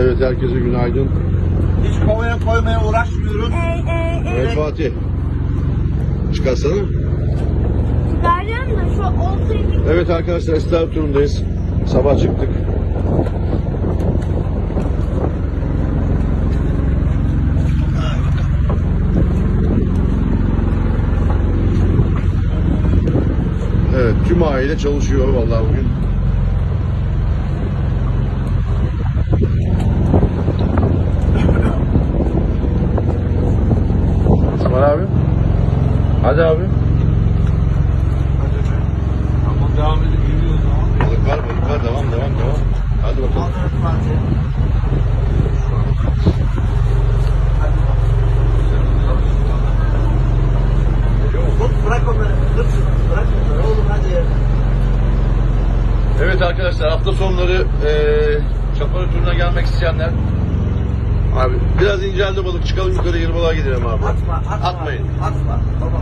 Evet herkese günaydın. Hiç kovaya koymaya uğraşmıyoruz. Ee, e, Evet e, Fatih. Çıkarsana. Deryan da şu bir Evet arkadaşlar İstanbul turundayız. Sabah çıktık. Evet tüm aile çalışıyor vallahi bugün. İsmail abi. Hadi abi. Tamam devam edip gidiyoruz. Balık var balık var devam devam devam. Hadi bakalım. Hadi. Evet arkadaşlar hafta sonları eee Çaparı turuna gelmek isteyenler Abi biraz inceldi balık çıkalım yukarı yırmalığa gidelim abi. Atma, atma. Atmayın. Atma. Tamam.